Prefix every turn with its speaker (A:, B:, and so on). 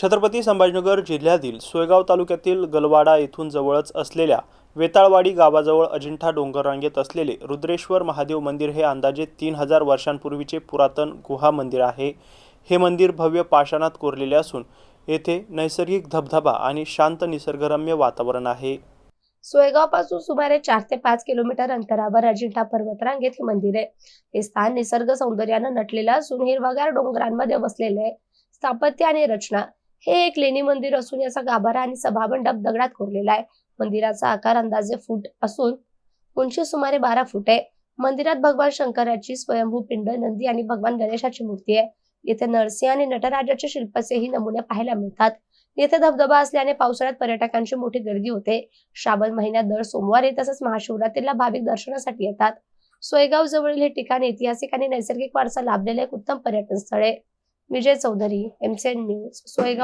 A: छत्रपती संभाजीनगर जिल्ह्यातील सोयगाव तालुक्यातील गलवाडा येथून जवळच असलेल्या वेताळवाडी गावाजवळ अजिंठा डोंगररांगेत असलेले रुद्रेश्वर महादेव मंदिर हे अंदाजे तीन हजार वर्षांपूर्वीचे पुरातन गुहा मंदिर आहे. हे मंदिर भव्य पाषाणात कोरलेले असून येथे नैसर्गिक धबधबा आणि शांत निसर्गरम्य वातावरण आहे.
B: सोयगावपासून सुमारे चार ते पाच किलोमीटर अंतरावर अजिंठा पर्वतरांगेत हे मंदिर आहे. हे स्थान निसर्ग सौंदर्यानं नटलेलं असून हिरवागार डोंगरांमध्ये वसलेले आहे स्थापत्य आणि रचना हे एक लेणी मंदिर असून याचा गाभारा आणि सभामंडप दगडात कोरलेला आहे. मंदिराचा आकार अंदाजे फूट असून उंची सुमारे बारा फूट आहे. मंदिरात भगवान शंकराची स्वयंभू पिंड नंदी आणि भगवान गणेशाची मूर्ती आहे. येथे नरसिंह आणि नटराजाचे शिल्पाचेही नमुने पाहायला मिळतात. येथे धबधबा असल्याने पावसाळ्यात पर्यटकांची मोठी गर्दी होते. श्रावण महिन्यात दर सोमवारी तसंच महाशिवरात्रीला भाविक दर्शनासाठी येतात. सोयगाव जवळील हे ठिकाण ऐतिहासिक आणि नैसर्गिक वारसा लाभलेले एक उत्तम पर्यटन स्थळ आहे. Vijay Chaudhari MCN news Soygaon